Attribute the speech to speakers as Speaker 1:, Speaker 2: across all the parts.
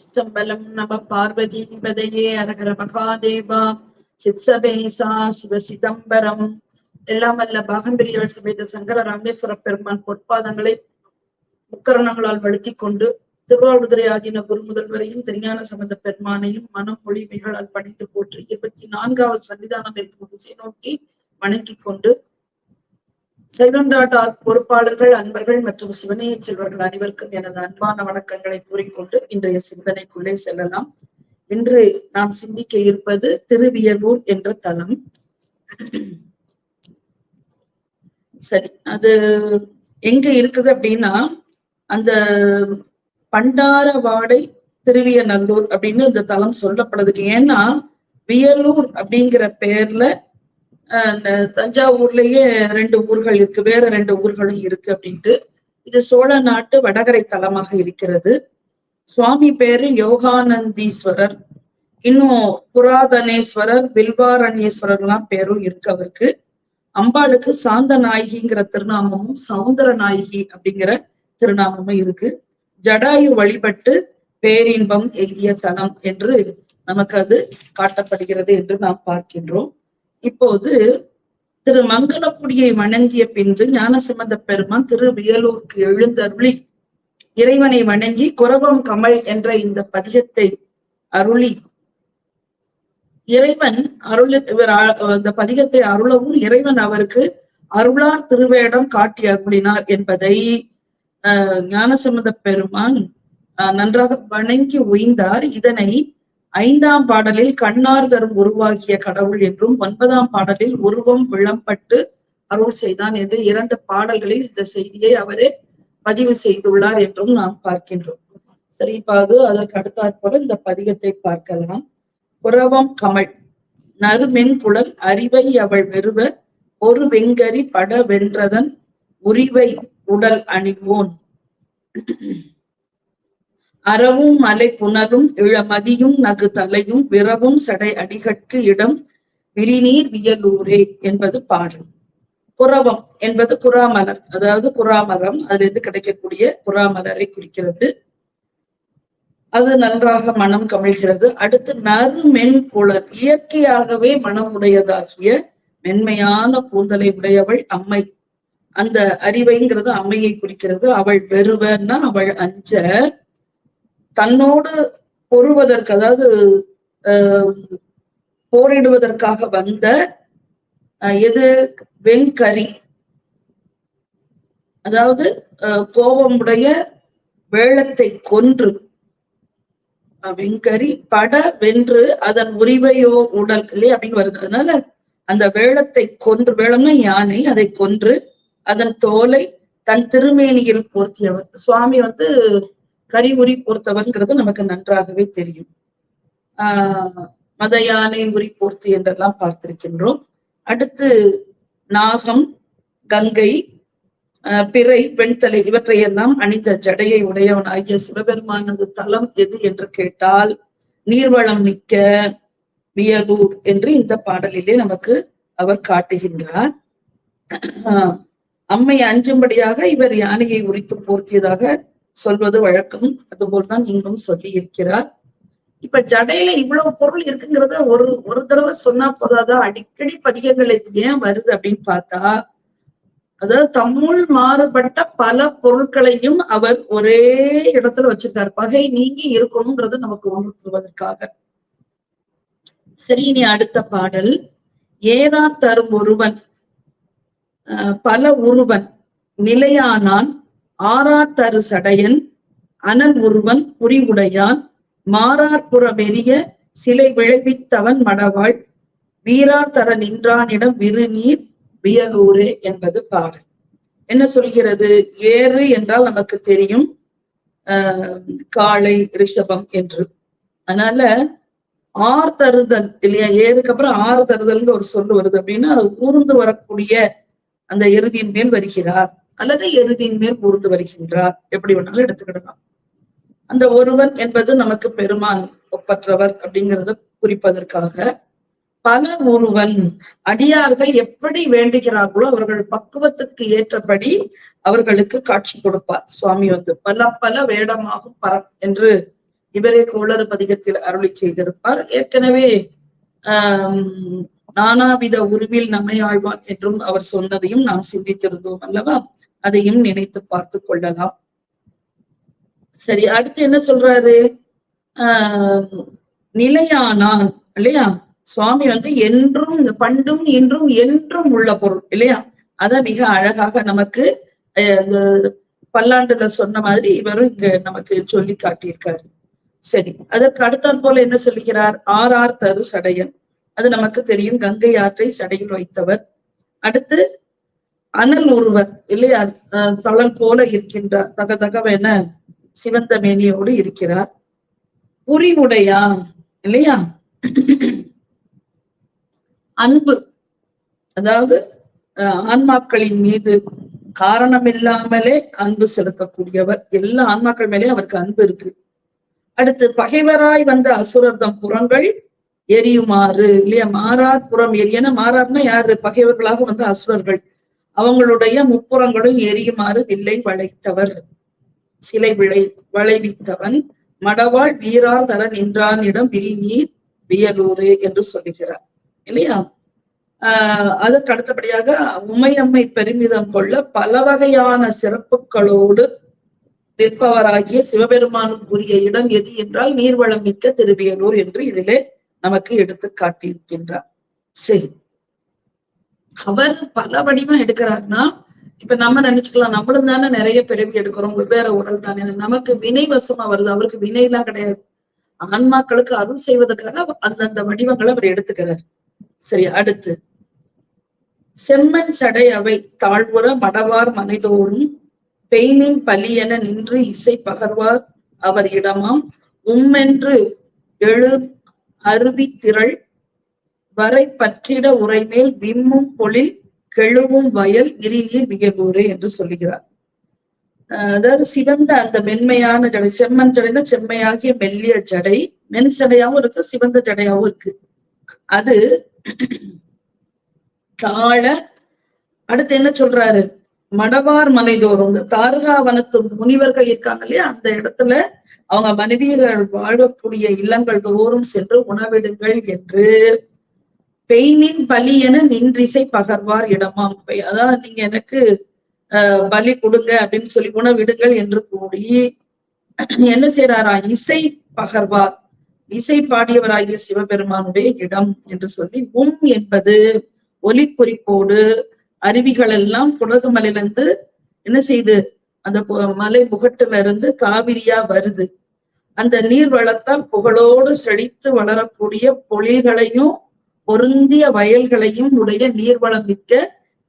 Speaker 1: சிற்றம்பலம் நம பார்வதி பதையே அரகர மகாதேவா. சித்சபேசா சிவ சிதம்பரம். எல்லாம் அல்ல பாகம்பிரியவர் சமேத சங்கர ராமேஸ்வர பெருமான் பொற்பாதங்களை முக்கரணங்களால் வழுத்தி கொண்டு திருவாவூதுரை ஆகின குரு முதல்வரையும் திருஞான சம்பந்த பெருமானையும் மனம் மொழிமைகளால் படித்து போற்றி இருபத்தி நான்காவது சன்னிதானம் இருக்கும் திசை நோக்கி வணங்கிக் கொண்டு சைவண்டாட்டார் பொறுப்பாளர்கள் அன்பர்கள் மற்றும் சிவனைய செல்வர்கள் அனைவருக்கும் எனது அன்பான வணக்கங்களை கூறிக்கொண்டு இன்றைய சிந்தனைக்குள்ளே செல்லலாம். இன்று நாம் சிந்திக்க இருப்பது திருவியலூர் என்ற தலம். சரி அது எங்க இருக்குது அப்படின்னா அந்த பண்டாரவாடை திருவியநல்லூர் அப்படின்னு இந்த தலம் சொல்லப்படுது. ஏன்னா வியலூர் அப்படிங்கிற பேர்ல தஞ்சாவூர்லயே ரெண்டு ஊர்கள் இருக்கு. வேற ரெண்டு ஊர்களும் இருக்கு அப்படின்ட்டு. இது சோழ நாட்டு வடகரை தலமாக இருக்கிறது. சுவாமி பேரு யோகானந்தீஸ்வரர். இன்னும் புராதனேஸ்வரர் பில்வாரண்யேஸ்வரர்லாம் பேரும் இருக்கு அவருக்கு. அம்பாளுக்கு சாந்த நாயகிங்கிற திருநாமமும் சவுந்தர நாயகி அப்படிங்கிற திருநாமமும் இருக்கு. ஜடாயு வழிபட்டு பேரின்பம் எய்திய தலம் என்று நமக்கு அது காட்டப்படுகிறது என்று நாம் பார்க்கின்றோம். இப்போது திரு மங்களக்குடியை வணங்கிய பின்பு ஞானசம்பந்த பெருமான் திரு வியலூருக்கு எழுந்தருளி இறைவனை வணங்கி குரவம் கமல் என்ற இந்த பதிகத்தை அருளி. இறைவன் அருள் இவர் இந்த பதிகத்தை அருளவும் இறைவன் அவருக்கு அருளார் திருவேடம் காட்டி அருளினார் என்பதை அஹ் ஞானசம்பந்த பெருமான் நன்றாக வணங்கி உய்ந்தார். இதனை ஐந்தாம் பாடலில் கண்ணார் தரும் உருவாகிய கடவுள் என்றும் ஒன்பதாம் பாடலில் உருவம் விளம்பட்டு அருள் செய்தான் என்று இரண்டு பாடல்களில் இந்த செய்தியை அவரே பதிவு செய்துள்ளார் என்றும் நாம் பார்க்கின்றோம். சரி இப்ப அதற்கு அடுத்தாற்போல இந்த பதிகத்தை பார்க்கலாம். புறவம் கமல். நறுமென் குழல் அறிவை அவள் வெறுவ ஒரு வெங்கரி பட வென்றதன் உரிவை உடல் அணிவோன். அறவும் மலை புனரும் இளமதியும் நகு தலையும் விரவும் சடை அடிகட்கு இடம் விரிநீர் வியலூரே என்பது பாடல். புறவம் என்பது குறாமலர் அதாவது குறாமரம் அதிலிருந்து கிடைக்கக்கூடிய குறாமலரை குறிக்கிறது. அது நன்றாக மனம் கமிழ்கிறது. அடுத்து நறுமென் குழல் இயற்கையாகவே மனம் உடையதாகிய மென்மையான கூந்தலை உடையவள் அம்மை. அந்த அறிவைங்கிறது அம்மையை குறிக்கிறது. அவள் வெறுவன்னா அவள் அஞ்ச தன்னோடு பொறுவதற்கு அதாவது போரிடுவதற்காக வந்த எது? வெண்கரி அதாவது கோபமுடைய வேளத்தை கொன்று. வெண்கரி பட வென்று அதன் உரிவையோ உடல் இல்லையா? அப்படின்னு வருது. அதனால அந்த வேளத்தை கொன்று வேளம்னா யானை அதை கொன்று அதன் தோலை தன் திருமேனியில் போர்த்தியவர். சுவாமி வந்து கரி உரி போர்த்தவர்ங்கிறது நமக்கு நன்றாகவே தெரியும். ஆஹ் மத யானை உரி போர்த்து என்றெல்லாம் பார்த்திருக்கின்றோம். அடுத்து நாகம் கங்கை பிறை பெண்தலை இவற்றையெல்லாம் அணிந்த ஜடையை உடையவனாகிய சிவபெருமானது தலம் எது என்று கேட்டால் நீர்வளம் மிக்க வியலூர் என்று இந்த பாடலிலே நமக்கு அவர் காட்டுகின்றார். அம்மை அஞ்சும்படியாக இவர் யானையை உரித்து போர்த்தியதாக சொல்வது வழக்கம் அதுபோல்தான் இங்கும் சொல்லி இருக்கிறார் இப்ப ஜடையில இவ்வளவு பொருள் இருக்குங்கிறத ஒரு ஒரு தடவை சொன்னா போதாதா? அடிக்கடி பதிகங்கள் ஏன் வருது அப்படின்னு பார்த்தா அதாவது தமிழ் மாறுபட்ட பல பொருட்களையும் அவர் ஒரே இடத்துல வச்சிருக்காரு. பகை நீங்கி இருக்கணுங்கிறது நமக்கு உணர்த்துவதற்காக சரி இனி அடுத்த பாடல். ஏதா தரும் ஒருவன் பல உருவன் நிலையானான் ஆறார் தரு சடையன் அனல் உருவன் குறிவுடையான் மாறார்புற வெறிய சிலை விளைவித்தவன் மடவாள் வீரார் தர நின்றானிடம் விருநீர் வியலூரே என்பது பாடல். என்ன சொல்கிறது? ஏறு என்றால் நமக்கு தெரியும் ஆஹ் காளை ரிஷபம் என்று. அதனால ஆர் தருதல் இல்லையா? ஏறுக்கு அப்புறம் ஆறு தருதல்னு ஒரு சொல்லு வருது அப்படின்னா ஊர்ந்து வரக்கூடிய அந்த எருதியின் மேல் வருகிறார். அல்லது எருதின் மேல் ஊர்ந்து வருகின்றார். எப்படி வேணாலும் எடுத்துக்கிடலாம். அந்த ஒருவன் என்பது நமக்கு பெருமான் ஒப்பற்றவர் அப்படிங்கிறத குறிப்பதற்காக பல ஒருவன் அடியார்கள் எப்படி வேண்டுகிறார்களோ அவர்கள் பக்குவத்துக்கு ஏற்றபடி அவர்களுக்கு காட்சி கொடுப்பார். சுவாமி வந்து பல பல வேடமாகும் பரம் என்று இவரே கோளறு பதிகத்தில் அருளி செய்திருப்பார். ஏற்கனவே ஆஹ் நானாவித உருவில் நம்மை ஆழ்வான் என்றும் அவர் சொன்னதையும் நாம் சிந்தித்திருந்தோம் அல்லவா? அதையும் நினைத்து பார்த்து கொள்ளலாம். சரி அடுத்து என்ன சொல்றாரு? ஆஹ் நிலையானான் இல்லையா? சுவாமி வந்து என்றும் பண்டும் இன்றும் என்றும் உள்ள பொருள் இல்லையா? அத மிக அழகாக நமக்கு பல்லாண்டுல சொன்ன மாதிரி இவரும் இங்க நமக்கு சொல்லி காட்டியிருக்காரு. சரி அதற்கு அடுத்தாற் போல என்ன சொல்லுகிறார்? ஆர் ஆர் தரு சடையன். அது நமக்கு தெரியும் கங்கை ஆற்றை சடையில் வைத்தவர். அடுத்து அனல் ஒருவர் இல்லையா? தளல் போல இருக்கின்றார். தக தகவென சிவந்த மேனியோடு இருக்கிறார். புரிவுடையா? இல்லையா? அன்பு. அதாவது ஆன்மாக்களின் மீது காரணம் இல்லாமலே அன்பு செலுத்தக்கூடியவர். எல்லா ஆன்மாக்கள் மேலே அவருக்கு அன்பு இருக்கு. அடுத்து பகைவராய் வந்த அசுரர்தம் புறங்கள் எரியுமாறு. இல்லையா? மாறார் புறம் எரியன. மாறார்னா யாரு? பகைவர்களாக வந்த அசுரர்கள். அவங்களுடைய முப்புறங்களும் எரியுமாறு வில்லை வளைத்தவர். சிலை விளை வளைவித்தவன் மடவாள் வீரார் தர நின்றானிடம் விரிநீர் வியலூரு என்று சொல்லுகிறார். இல்லையா? ஆஹ் அதற்கு அடுத்தபடியாக உமையம்மை பெருமிதம் கொள்ள பல வகையான சிறப்புகளோடு நிற்பவராகிய சிவபெருமானுக்குரிய இடம் எது என்றால் நீர்வளம் மிக்க திருவியலூர் என்று இதிலே நமக்கு எடுத்து காட்டியிருக்கின்றார். சரி. அவர் பல வடிவம் எடுக்கிறாருன்னா இப்ப நம்ம நினைச்சுக்கலாம் நம்மளும் தானே நிறைய பிறவி எடுக்கிறோம் வெவ்வேறு உடல் தானே. நமக்கு வினை வசமா வருது அவருக்கு வினை எல்லாம் கிடையாது. ஆன்மாக்களுக்கு அருள் செய்வதற்காக அந்தந்த வடிவங்களை அவர் எடுத்துக்கிறார். சரி அடுத்து. செம்மன் சடை அவை தாழ்வுற மடவார் மனைதோறும் பெய்மின் பலியென நின்று இசை பகர்வார் அவர் இடமாம். உம்மென்று எழு அருவி திரள் வரை பற்றிட உரைமேல் விம்மும் பொழில் கெழுவும் வயல் இரிநீர் வியலூரே என்று சொல்லுகிறார். அதாவது சிவந்த அந்த மென்மையான ஜடை செம்மன் ஜடைனா செம்மையாகிய மெல்லிய ஜடை மென் ஜடையாவும் இருக்கு சிவந்த ஜடையாவும் இருக்கு. அது தாழ அடுத்து என்ன சொல்றாரு? மடவார் மனைதோறும் இந்த தாரகாவனத்து முனிவர்கள் இருக்காங்க இல்லையா? அந்த இடத்துல அவங்க மனைவியர்கள் வாழக்கூடிய இல்லங்கள் தோறும் சென்று உணவிடுங்கள் என்று பெயினின் பலி என நின்றிசை பகர்வார் இடமாம். அதாவது நீங்க எனக்கு அஹ் பலி கொடுங்க அப்படின்னு சொல்லி உணவிடுங்கள் என்று கூறி என்ன செய்யறாரா இசை பகர்வார். இசை பாடியவராகிய சிவபெருமானுடைய இடம் என்று சொல்லி உம் என்பது ஒலி குறிப்போடு அருவிகள் எல்லாம் குடகுமலையிலிருந்து என்ன செய்து அந்த மலை முகட்டுல இருந்து காவிரியா வருது. அந்த நீர் வளத்தால் புகழோடு செழித்து வளரக்கூடிய பொழில்களையும் பொருந்திய வயல்களையும் உடைய நீர்வளம் மிக்க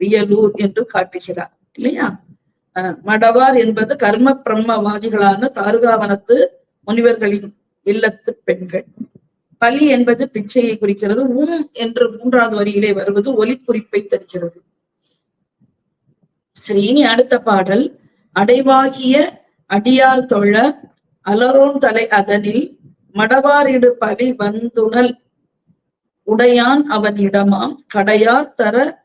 Speaker 1: வியலூர் என்று காட்டுகிறார் இல்லையா? மடவார் என்பது கர்ம பிரம்மவாதிகளான தாருகாவனத்து முனிவர்களின் இல்லத்து பெண்கள். பலி என்பது பிச்சையை குறிக்கிறது உம் என்று மூன்றாவது வரியிலே வருவது ஒலி குறிப்பை தருகிறது. சரி இனி அடுத்த பாடல். அடைவாகிய அடியால் தொழ அலரோன் தலை அதனில் மடவாரிடு பலி வந்துணல் உடையான் அவன் இடமாம் கடையார் தர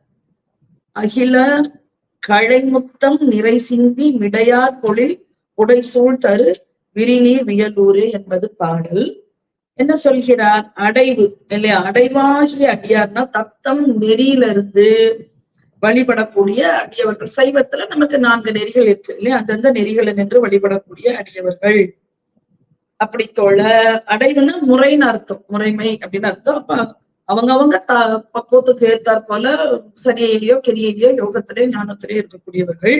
Speaker 1: அகிலர் கழைமுத்தம் நிறை சிந்தி மிடையார் பொழில் உடைசூழ் தரு விரிநீர் வியலூரு என்பது பாடல். என்ன சொல்கிறார்? அடைவு இல்லையா? அடைவாகிய அடியார்னா தத்தம் நெறியிலிருந்து வழிபடக்கூடிய அடியவர்கள். சைவத்துல நமக்கு நான்கு நெறிகள் இருக்கு இல்லையா? அந்தந்த நெறிகளை நின்று வழிபடக்கூடிய அடியவர்கள். அப்படி தோழ அடைவுன்னா முறைன்னு அர்த்தம். முறைமை அப்படின்னு அர்த்தம். அப்ப அவங்க அவங்க த பக்குவத்துக்கு ஏற்றாற் போல சரியையிலயோ கெரியையிலயோ யோகத்திலேயோ ஞானத்திலேயோ இருக்கக்கூடியவர்கள்.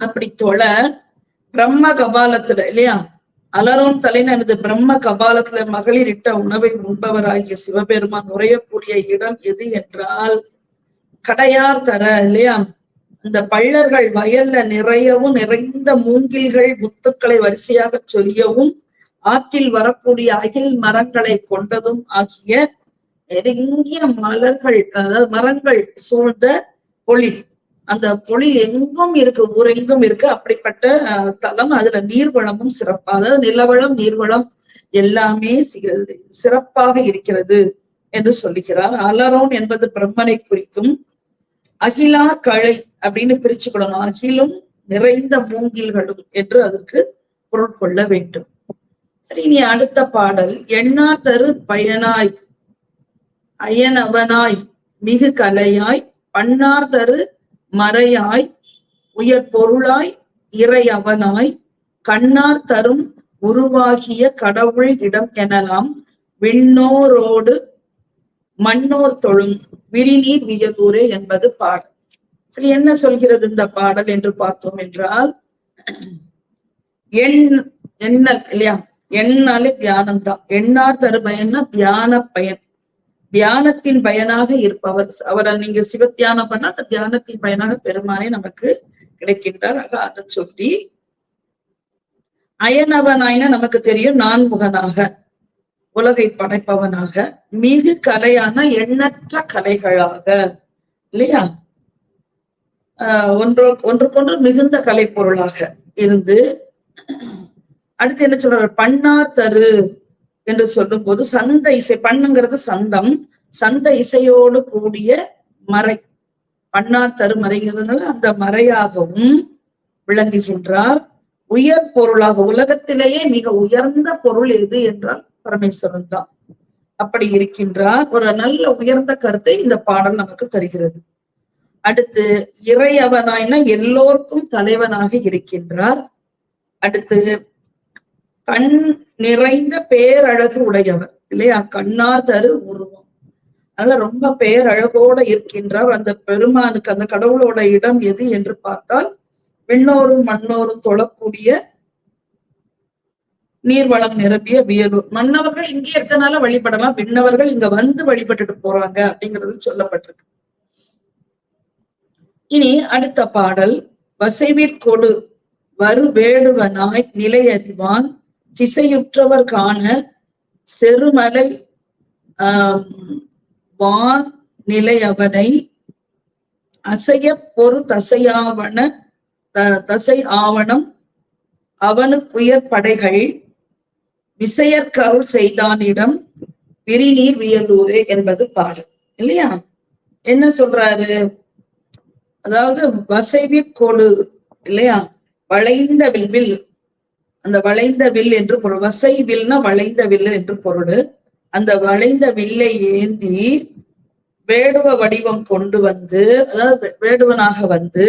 Speaker 1: அப்படி தோழ பிரம்ம கபாலத்துல இல்லையா? அலரோன் தலைநனது பிரம்ம கபாலத்துல மகளிர் இட்ட உணவை உண்பவராகிய சிவபெருமான் உரையக்கூடிய இடம் எது என்றால் கடையார் தர இல்லையா? இந்த பள்ளர்கள் வயல்ல நிறையவும் நிறைந்த மூங்கில்கள் முத்துக்களை வரிசையாக சொல்லியவும் ஆற்றில் வரக்கூடிய அகில் மரங்களை கொண்டதும் ஆகிய நெருங்கிய மலர்கள் அதாவது மரங்கள் சூழ்ந்த பொழில். அந்த பொழில் எங்கும் இருக்கு ஊரெங்கும் இருக்கு. அப்படிப்பட்ட தலம் அதுல நீர்வளமும் சிறப்பா அதாவது நிலவளம் நீர்வளம் எல்லாமே சிறப்பாக இருக்கிறது என்று சொல்லுகிறார். அலரோன் என்பது பிரம்மனை குறிக்கும் அகிலா கழை அப்படின்னு பிரிச்சுக்கொள்ளணும். அகிலும் நிறைந்த மூங்கில்களும் என்று அதற்கு பொருள் கொள்ள வேண்டும். சரி நீ அடுத்த பாடல். எண்ணா தரு பயனாய் அயனவனாய் மிகு கலையாய் பண்ணார் தரு மறையாய் உயர் பொருளாய் இறை அவனாய் கண்ணார் தரும் உருவாகிய கடவுள் இடம் எனலாம். விண்ணோரோடு மண்ணோர் தொழும் விரிநீர் வியதூரே என்பது பாடல். சரி என்ன சொல்கிறது இந்த பாடல் என்று பார்த்தோம் என்றால் எண் என்ன இல்லையா? எண்ணாலே தியானம் தான் எண்ணார் தரு பயன்னா தியான பயன். தியானத்தின் பயனாக இருப்பவர். அவரை நீங்க சிவத்தியானம் பண்ணா அந்த தியானத்தின் பயனாக பெருமானே நமக்கு கிடைக்கின்றார். ஆக அதை சொல்லி அயனவனாயின நமக்கு தெரியும் நான்முகனாக உலகை படைப்பவனாக மிகு கலையான எண்ணற்ற கலைகளாக. இல்லையா? ஆஹ் ஒன்று ஒன்றுக்கொன்று மிகுந்த கலை பொருளாக இருந்து அடுத்து என்ன சொல்றாரு? பண்ணார் தரு என்று சொல்லும் போது சந்த இசை பண்ணுங்கிறது சந்தம். சந்த இசையோடு கூடிய மறை. பண்ணார் தரு மறைங்கிறதுனால அந்த மறையாகவும் விளங்குகின்றார். உயர் பொருளாக உலகத்திலேயே மிக உயர்ந்த பொருள் எது என்றால் பரமேஸ்வரன் தான். அப்படி இருக்கின்றார். ஒரு நல்ல உயர்ந்த கருத்தை இந்த பாடல் நமக்கு தருகிறது. அடுத்து இறையவனாய்னா எல்லோருக்கும் தலைவனாக இருக்கின்றார். அடுத்து கண் நிறைந்த பேரழகு உடையவர் இல்லையா? கண்ணார் தரு உருவம். அதனால ரொம்ப பேரழகோட இருக்கின்றார் அந்த பெருமானுக்கு அந்த கடவுளோட இடம் எது என்று பார்த்தால் விண்ணோரும் மண்ணோரும் தொழக்கூடிய நீர்வளம் நிரம்பிய வியலூர். மன்னவர்கள் இங்கே இருக்கனால வழிபடலாம் விண்ணவர்கள் இங்க வந்து வழிபட்டுட்டு போறாங்க அப்படிங்கிறது சொல்லப்பட்டிருக்கு. இனி அடுத்த பாடல் வசைவிற்கொடு வரு வேடுவனாய் நிலையறிவான் திசையுற்றவர் காண செருமலை ஆஹ் வான் நிலையவனை அசைய பொறு தசையாவன த- தசை ஆவணம் அவனுக்குயர் படைகள் விசையற்கருள் செய்தானிடம் விரிநீர் வியலூரே என்பது பாடல். இல்லையா? என்ன சொல்றாரு? அதாவது வசைவி கொடு இல்லையா? வளைந்த வில் அந்த வளைந்த வில் என்று பொருள் வசை வில்னா வளைந்த வில் என்று பொருள். அந்த வளைந்த வில்லை ஏந்தி வேடுவ வடிவம் கொண்டு வந்து அதாவது வேடுவனாக வந்து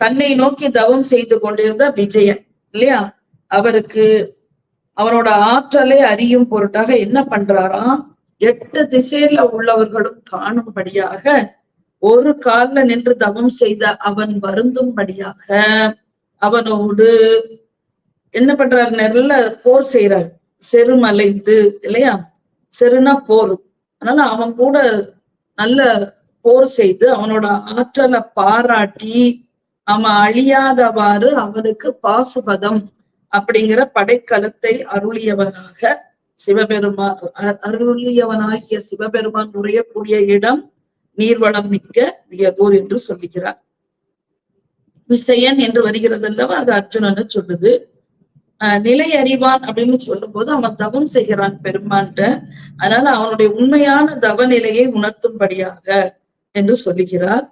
Speaker 1: தன்னை நோக்கி தவம் செய்து கொண்டிருந்த விஜயன் இல்லையா? அவருக்கு அவரோட ஆற்றலை அறியும் பொருட்டாக என்ன பண்றாராம் எட்டு திசையில உள்ளவர்களும் காணும்படியாக ஒரு காலில் நின்று தவம் செய்த அவன் வருந்தும்படியாக அவனோடு என்ன பண்றாரு? நல்ல போர் செய்யறாரு செருமலைந்து இல்லையா? செருனா போர். அதனால அவன் கூட நல்ல போர் செய்து அவனோட ஆற்றலை பாராட்டி அவன் அழியாதவாறு அவனுக்கு பாசுபதம் அப்படிங்கிற படைக்கலத்தை அருளியவனாக சிவபெருமான் அருளியவனாகிய சிவபெருமான் நுழையக்கூடிய இடம் நீர்வளம் மிக்க வியகூர் என்று சொல்லுகிறார். விசயன் என்று வருகிறது அல்லவா அது அர்ஜுனன்னு சொல்லுது. நிலை அறிவான் அப்படின்னு சொல்லும் போது அவன் தவம் செய்கிறான் பெருமான்ட்ட அதனால அவனுடைய உண்மையான தவ நிலையை உணர்த்தும்படியாக என்று சொல்லுகிறார்.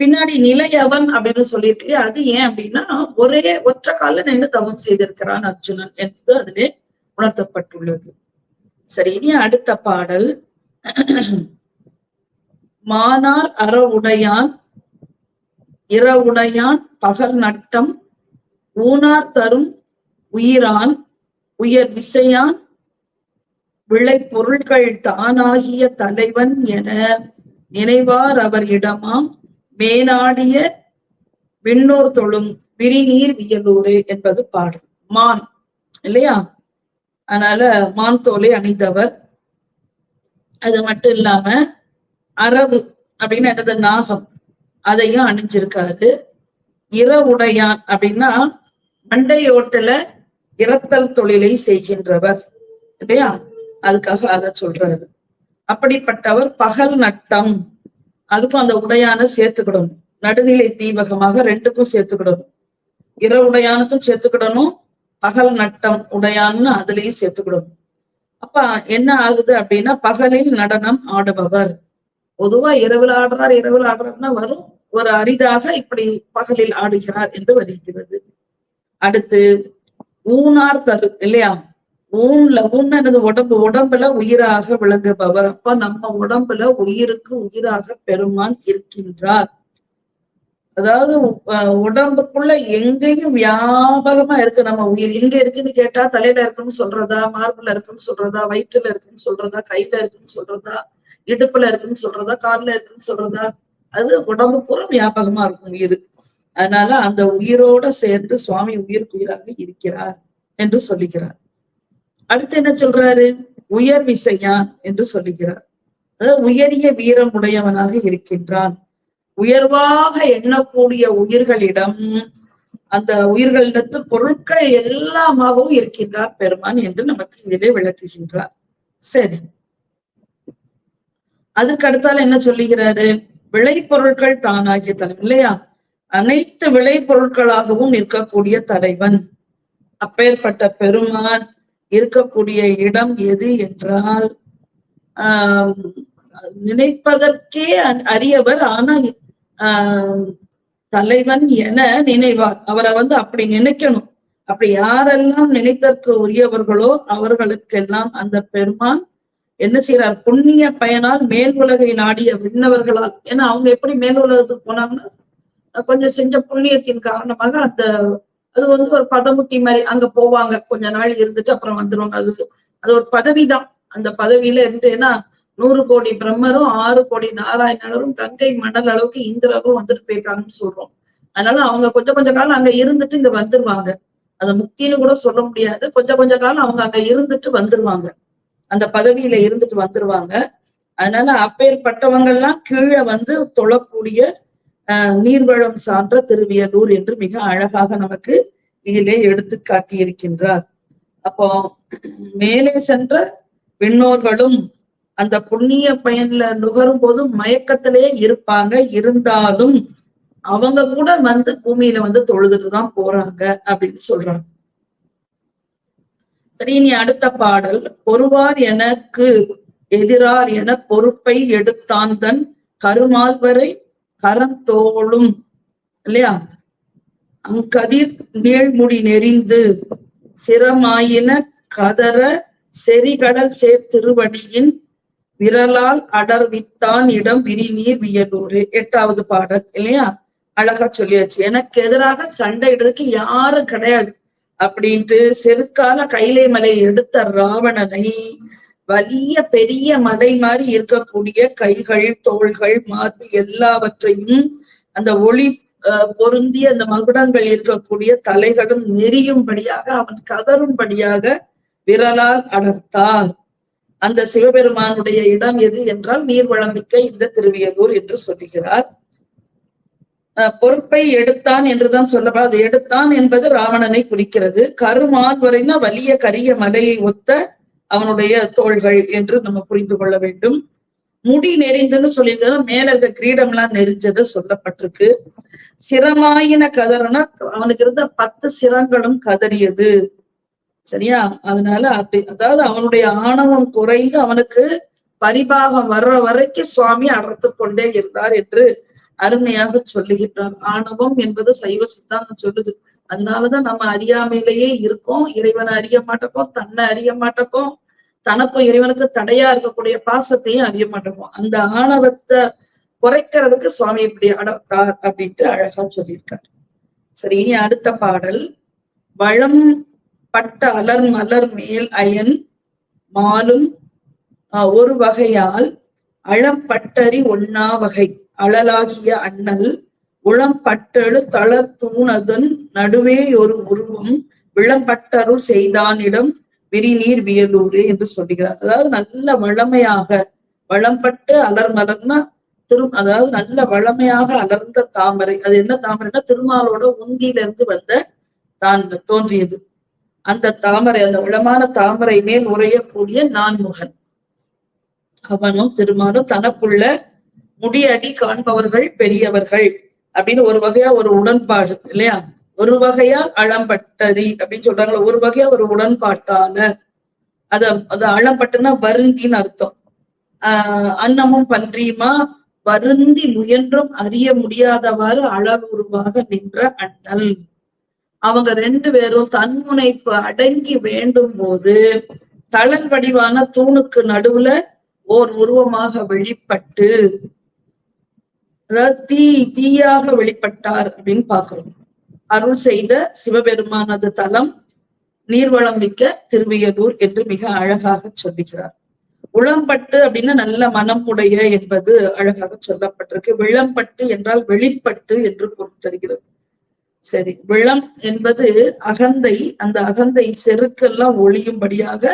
Speaker 1: பின்னாடி நிலையவன் அப்படின்னு சொல்லிட்டு அது ஏன் அப்படின்னா ஒரே ஒற்றை கால நின்று தவம் செய்திருக்கிறான் அர்ஜுனன் என்பது அதிலே உணர்த்தப்பட்டுள்ளது. சரி இனி அடுத்த பாடல். மானார் அறவுடையான் இரவுடையான் பகல் நட்டம் ஊனார் தரும் உயிரான் உயர் விசையான் விளை பொருள்கள் தானாகிய தலைவன் என நினைவார் அவர் இடமாம். மேனாடிய விண்ணோர் தொழும் விரிநீர் வியலூரே என்பது பாடல். மான் இல்லையா? அதனால மான் தோலை அணிந்தவர். அது மட்டும் இல்லாம அரவு அப்படின்னு என்னது? நாகம். அதையும் அணிஞ்சிருக்காரு. இரவுடையான் அப்படின்னா மண்டையோட்டுல இரத்தல் தொழிலை செய்கின்றவர். இல்லையா? அதுக்காக அத சொல்றாரு. அப்படிப்பட்டவர் பகல் நட்டம். அதுக்கும் அந்த உடையான சேர்த்துக்கிடணும். நடுநிலை தீவகமாக ரெண்டுக்கும் சேர்த்துக்கிடணும். இரவுடையானுக்கும் சேர்த்துக்கிடணும். பகல் நட்டம் உடையான்னு அதுலயும் சேர்த்துக்கிடணும். அப்ப என்ன ஆகுது அப்படின்னா பகலில் நடனம் ஆடுபவர். பொதுவா இரவில் ஆடுறார் இரவில் ஆடுறாருன்னா வரும். ஒரு அரிதாக இப்படி பகலில் ஆடுகிறார் என்று வருகிறது. அடுத்து ஊனார் தரு இல்லையா? ஊன்ல ஊன்னு எனது உடம்பு உடம்புல உயிராக விளங்குபவர். அப்ப நம்ம உடம்புல உயிருக்கு உயிராக பெருமான் இருக்கின்றார். அதாவது உடம்புக்குள்ள எங்கேயும் வியாபகமா இருக்கு. நம்ம உயிர் எங்க இருக்குன்னு கேட்டா தலையில இருக்குன்னு சொல்றதா மார்புல இருக்குன்னு சொல்றதா வயிற்றுல இருக்குன்னு சொல்றதா கையில இருக்குன்னு சொல்றதா இடுப்புல இருக்குன்னு சொல்றதா கால்ல இருக்குன்னு சொல்றதா அது உடம்பு பூரா வியாபகமா இருக்கும் உயிருக்கு அதனால அந்த உயிரோட சேர்த்து சுவாமி உயிருக்கு உயிராக இருக்கிறார் என்று சொல்லுகிறார். அடுத்து என்ன சொல்றாரு? உயர் விசையான் என்று சொல்லுகிறார். அதாவது உயரிய வீரம் உடையவனாக இருக்கின்றான். உயர்வாக எண்ணக்கூடிய உயிர்களிடம் அந்த உயிர்களிடத்து பொருட்கள் எல்லாமாகவும் இருக்கின்றார் பெருமான் என்று நமக்கு இதிலே விளக்குகின்றார். சரி. அதுக்கு அடுத்தால என்ன சொல்லுகிறாரு? விளைபொருட்கள் தானாகிய தனம் இல்லையா? அனைத்து விளைபொருட்களாகவும் நிற்கக்கூடிய தலைவன். அப்பேற்பட்ட பெருமான் இருக்கக்கூடிய இடம் எது என்றால் ஆஹ் நினைப்பதற்கே அறியவர் அரியவர் ஆனா ஆஹ் தலைவன் என நினைவார். அவரை வந்து அப்படி நினைக்கணும். அப்படி யாரெல்லாம் நினைத்தற்கு உரியவர்களோ அவர்களுக்கெல்லாம் அந்த பெருமான் என்ன செய்யறார் புண்ணிய பயனால் மேல் உலகை நாடிய விண்ணவர்களால். ஏன்னா அவங்க எப்படி மேல் உலகத்துக்கு போனாங்கன்னா கொஞ்சம் செஞ்ச புண்ணியத்தின் காரணமாக அந்த அது வந்து ஒரு பதமுத்தி மாதிரி அங்க போவாங்க. கொஞ்ச நாள் இருந்துட்டு அப்புறம் வந்துருவாங்க. அது அது ஒரு பதவிதான். அந்த பதவியில இருந்து ஏன்னா நூறு கோடி பிரம்மரும் ஆறு கோடி நாராயணரும் கங்கை மணல் அளவுக்கு இந்திரரும் வந்துட்டு போயிருக்காங்கன்னு சொல்றோம். அதனால அவங்க கொஞ்சம் கொஞ்ச காலம் அங்க இருந்துட்டு இங்க வந்துருவாங்க. அது முக்தின்னு கூட சொல்ல முடியாது. கொஞ்சம் கொஞ்ச காலம் அவங்க அங்க இருந்துட்டு வந்துருவாங்க. அந்த பதவியில இருந்துட்டு வந்துருவாங்க. அதனால அப்பேற்பட்டவங்க எல்லாம் கீழே வந்து தொழக்கூடிய நீர்வளம் சான்ற திருவியலூர் என்று மிக அழகாக நமக்கு இதிலே எடுத்து காட்டியிருக்கின்றார். அப்போ மேலே சென்ற விண்ணோர்களும் அந்த புண்ணிய பயன்ல நுகரும் போது மயக்கத்திலே இருப்பாங்க. இருந்தாலும் அவங்க கூட வந்து பூமியில வந்து தொழுதுட்டு தான் போறாங்க அப்படின்னு சொல்றாங்க. சரி இனி அடுத்த பாடல். பொறுவார் எனக்கு எதிரார் என பொறுப்பை எடுத்தான் தன் கருமால்வரை கரத்தோளும் இல்லையா? அங்கதிர் நீழ்முடி நெறிந்து சிரமாயின கதற செரிகடல் சேர்த்திருவடியின் விரலால் அடர்வித்தான் இடம் விரிநீர் வியலூரு. எட்டாவது பாடல் இல்லையா? அழகா சொல்லியாச்சு. எனக்கு எதிராக சண்டையிடுறதுக்கு யாரும் கிடையாது அப்படின்ட்டு செருக்கால கைலை மலையை எடுத்த ராவணனை வலிய பெரிய மலை மாதிரி இருக்கக்கூடிய கைகள் தோள்கள் மார்பு எல்லாவற்றையும் அந்த ஒளி அஹ், பொருந்திய அந்த மகுடங்கள் இருக்கக்கூடிய தலைகளும் நெறியும்படியாக அவன் கதரும்படியாக விரலால் அடர்த்தார். அந்த சிவபெருமானுடைய இடம் எது என்றால் நீர் வளமிக்க இந்த திருவியலூர் என்று சொல்லுகிறார் பொறுப்பை எடுத்தான் என்றுதான் சொல்லப்படாது. அது எடுத்தான் என்பது ராவணனை குறிக்கிறது. கருமான் வரைனா வலிய கரிய மலையை ஒத்த அவனுடைய தோள்கள் என்று நம்ம புரிந்து கொள்ள வேண்டும். முடி நெறிந்துன்னு சொல்லியிருக்காங்க. மேல இருக்க கிரீடம் எல்லாம் நெறிஞ்சது சொல்லப்பட்டிருக்கு. சிரமாயின கதறனா அவனுக்கு இருந்த பத்து சிரங்களும் கதறியது. சரியா? அதனால அப்படி அதாவது அவனுடைய ஆணவம் குறைந்து அவனுக்கு பரிபாகம் வர்ற வரைக்கும் சுவாமி அடர்த்து கொண்டே இருந்தார் என்று அருமையாக சொல்லுகின்றார். ஆணவம் என்பது சைவ சித்தாந்தம் சொல்லுது. அதனாலதான் நம்ம அறியாமையிலேயே இருக்கோம். இறைவனை அறிய மாட்டோம். தன்னை அறிய மாட்டோம். தனக்கும் இறைவனுக்கு தடையா இருக்கக்கூடிய பாசத்தையும் அறிய மாட்டோம். அந்த ஆணவத்தை குறைக்கிறதுக்கு சுவாமி இப்படி அடர்த்தார் அப்படின்ட்டு அழகா சொல்லியிருக்காரு. சரி இனி அடுத்த பாடல். வளம் பட்ட அலர் மலர் மேல் அயன் மாலும் ஒரு வகையால் அளப்பட்டறி ஒன்னா வகை. அழலாகிய அண்ணல் உளம்பட்டழு தள தூணதன் நடுவே ஒரு உருவம் விளம்பட்டருள் செய்தானிடம் விரிநீர் வியலூரு என்று சொல்லுகிறார். அதாவது நல்ல வளமையாக வளம்பட்டு அலர்மலர்னா திரு அதாவது நல்ல வளமையாக அலர்ந்த தாமரை. அது என்ன தாமரைன்னா திருமாலோட உந்தியிலிருந்து வந்த தான் தோன்றியது. அந்த தாமரை அந்த வளமான தாமரை மேல் உரையக்கூடிய நான்முகன். அவனும் திருமாலும் தனக்குள்ள முடியடி காண்பவர்கள் பெரியவர்கள். அப்படின்னு ஒரு வகையா ஒரு உடன்பாடு இல்லையா? ஒரு வகையால் அளம்பட்டதி அப்படின்னு சொல்றாங்களா ஒரு வகையா ஒரு உடன்பாட்டால அத அது அழம்பட்டுன்னா வருந்தின்னு அர்த்தம். ஆஹ் அன்னமும் பன்றியுமா? வருந்தி முயன்றும் அறிய முடியாதவாறு அளவுருவாக நின்ற அண்ணல். அவங்க ரெண்டு பேரும் தன்முனைப்பு அடங்கி வேண்டும் போது தளன் வடிவான தூணுக்கு நடுவுல ஓர் உருவமாக வெளிப்பட்டு அதாவது தீ தீயாக வெளிப்பட்டார் அப்படின்னு பாக்குறோம் அருள் செய்த சிவபெருமானது தலம் நீர்வளம் மிக்க திருவியதூர் என்று மிக அழகாக சொல்லுகிறார். உளம்பட்டு அப்படின்னா நல்ல மனம் உடைய என்பது அழகாக சொல்லப்பட்டிருக்கு. விளம்பட்டு என்றால் வெளிப்பட்டு என்று பொருள் தருகிறது. சரி விளம் என்பது அகந்தை அந்த அகந்தை செருக்கெல்லாம் ஒளியும்படியாக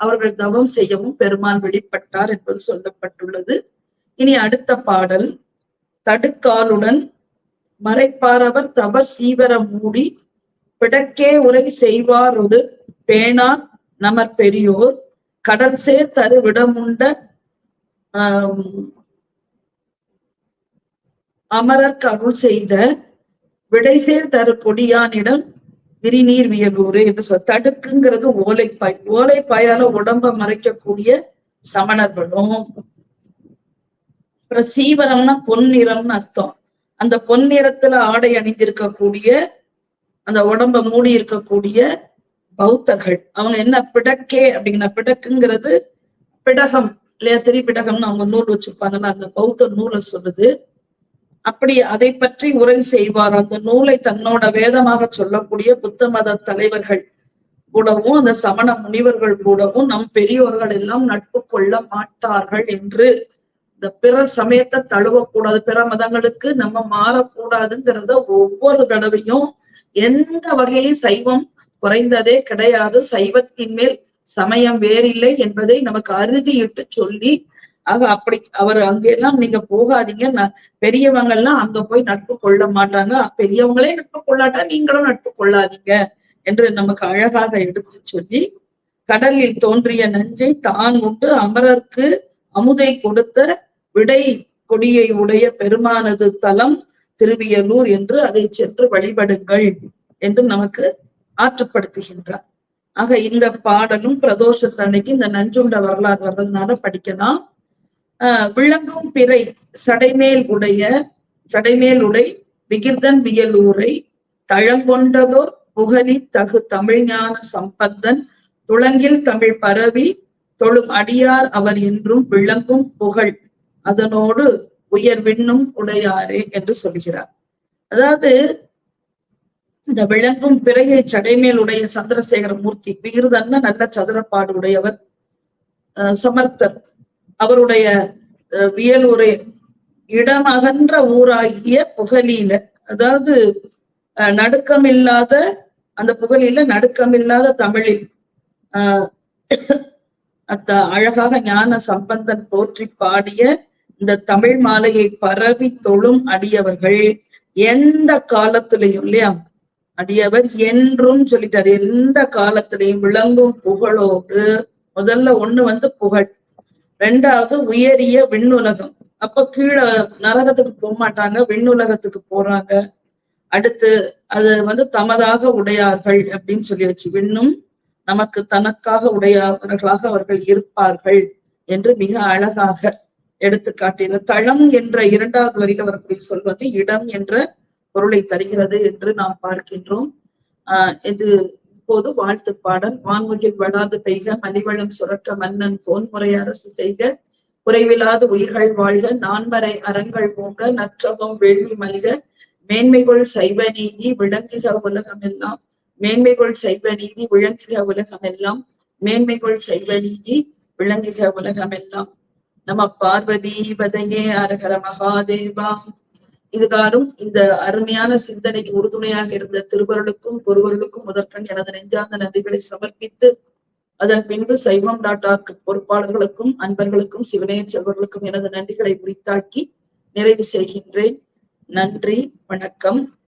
Speaker 1: அவர்கள் தவம் செய்யவும் பெருமான் வெளிப்பட்டார் என்பது சொல்லப்பட்டுள்ளது. இனி அடுத்த பாடல். தடுக்காலுடன் மறைப்பாரவர் தவர் சீவர மூடி பிடக்கே உரை செய்வாரொடு பேணார் நமர் பெரியோர் கடல் சேர் தரு விடமுண்ட ஆஹ் அமரர்க்கு அருள் செய்த விடைசேர் தரு கொடியானிடம் விரிநீர் வியலூர் என்று சொல். தடுக்குங்கிறது ஓலைப்பாய். ஓலைப்பாயால உடம்ப மறைக்கக்கூடிய சமணர்களும். அப்புறம் சீவரம்னா பொன்னிறம்னு அர்த்தம். அந்த பொன்னிறத்துல ஆடை அணிந்திருக்கக்கூடிய அந்த உடம்ப மூடி இருக்கக்கூடிய பௌத்தர்கள். அவங்க என்ன பிடக்கே அப்படிங்கிற பிடக்குங்கிறது பிடகம். இல்லையா? திரிபிடகம்னு அவங்க நூல் வச்சிருப்பாங்கன்னா அந்த பௌத்த நூலை சொல்லுது. அப்படி அதை பற்றி உரை செய்வார். அந்த நூலை தன்னோட வேதமாக சொல்லக்கூடிய புத்த மத தலைவர்கள் கூடவும் அந்த சமண முனிவர்கள் கூடவும் நம் பெரியோர்கள் எல்லாம் நட்பு கொள்ள மாட்டார்கள் என்று இந்த பிற சமயத்தை தழுவக்கூடாது பிற மதங்களுக்கு நம்ம மாறக்கூடாதுங்கிறத ஒவ்வொரு தடவையும் எந்த வகையிலும் சைவம் குறைந்ததே கிடையாது. சைவத்தின் மேல் சமயம் வேறில்லை என்பதை நமக்கு அறுதியிட்டு சொல்லி ஆக அப்படி அவர் அங்கெல்லாம் நீங்க போகாதீங்க. ந- பெரியவங்க எல்லாம் அங்க போய் நட்பு கொள்ள மாட்டாங்க. பெரியவங்களே நட்பு கொள்ளாட்டா நீங்களும் நட்பு கொள்ளாதீங்க என்று நமக்கு அழகாக எடுத்து சொல்லி கடலில் தோன்றிய நஞ்சை தான் உண்டு அமரர்க்கு அமுதை கொடுத்த விடை கொடியை உடைய பெருமானது தலம் திருவியலூர் என்று அதை சென்று வழிபடுங்கள் என்று நமக்கு ஆற்றுப்படுத்துகின்றார். ஆக இந்த பாடலும் பிரதோஷத்தன்னைக்கு இந்த நஞ்சுண்ட வரலாறு வர்றதுனால படிக்கலாம். ஆஹ் விளங்கும் பிறை சடைமேல் உடைய சடைமேல் உடை விகிர்தன் வியலூரை தழங்கொண்டதோர் புகழி தகு தமிழ்ஞான சம்பந்தன் துளங்கில் தமிழ் பரவி தொழும் அடியார் அவர் என்றும் விளங்கும் புகழ். அதனோடு உயர் விண்ணும் உடையாரே என்று சொல்கிறார். அதாவது இந்த விளங்கும் பிறையை சடைமேல் உடைய சந்திரசேகர மூர்த்தி விகிருதன்ன நல்ல சதுரப்பாடு உடையவர் சமர்த்தர். அவருடைய வியலுரை வியலூரை இடம் அகன்ற ஊராகிய புகழில அதாவது அஹ், நடுக்கமில்லாத அந்த புகழில நடுக்கமில்லாத தமிழில் ஆஹ் அத்த அழகாக ஞான சம்பந்தன் போற்றி பாடிய இந்த தமிழ் மாலையை பரவி தொழும் அடியவர்கள் எந்த காலத்திலையும் இல்லையா? அடியவர் என்றும் சொல்லிட்டாரு. எந்த காலத்திலையும் விளங்கும் புகழோடு முதல்ல ஒண்ணு வந்து புகழ். ரெண்டாவது உயரிய விண்ணுலகம். அப்ப கீழே நரகத்துக்கு போக மாட்டாங்க விண்ணுலகத்துக்கு போறாங்க. அடுத்து அது வந்து தமதாக உடையார்கள் அப்படின்னு சொல்லி வச்சு விண்ணும் நமக்கு தனக்காக உடையவர்களாக அவர்கள் இருப்பார்கள் என்று மிக அழகாக எடுத்துக்காட்டின தளம் என்ற இரண்டாவது வரியில வரக்கூடிய சொல்வது இடம் என்ற பொருளை தருகிறது என்று நாம் பார்க்கின்றோம். ஆஹ் இது இப்போது வாழ்த்து பாடல். வான்முகில் வளாது பெய்க மலிவளம் சுரக்க மன்னன் போன்முறை அரசு செய்க. குறைவில்லாத உயிர்கள் வாழ்க நான்மறை அறங்கள் ஓங்க நற்றவம் வேள்வி மல்க. மேன்மைகள் சைவ நீதி விளங்குக உலகமெல்லாம். மேன்மைகள் சைவ நீதி விளங்குக உலகமெல்லாம். மேன்மைகள் சைவ நீதி விளங்குக உலகமெல்லாம். நம பார்வதி பதையே அரகர மகாதேவா. இதுகாரும் இந்த அருமையான சிந்தனைக்கு உறுதுணையாக இருந்த திருவருளுக்கும் குருவருளுக்கும் முதற்கண் எனது நெஞ்சார்ந்த நன்றிகளை சமர்ப்பித்து அதன் பின்பு சைவம் டாட்டார்க்கு பொறுப்பாளர்களுக்கும் அன்பர்களுக்கும் சிவனைய செல்வர்களுக்கும் எனது நன்றிகளை உரித்தாக்கி நிறைவு செய்கின்றேன். நன்றி வணக்கம்.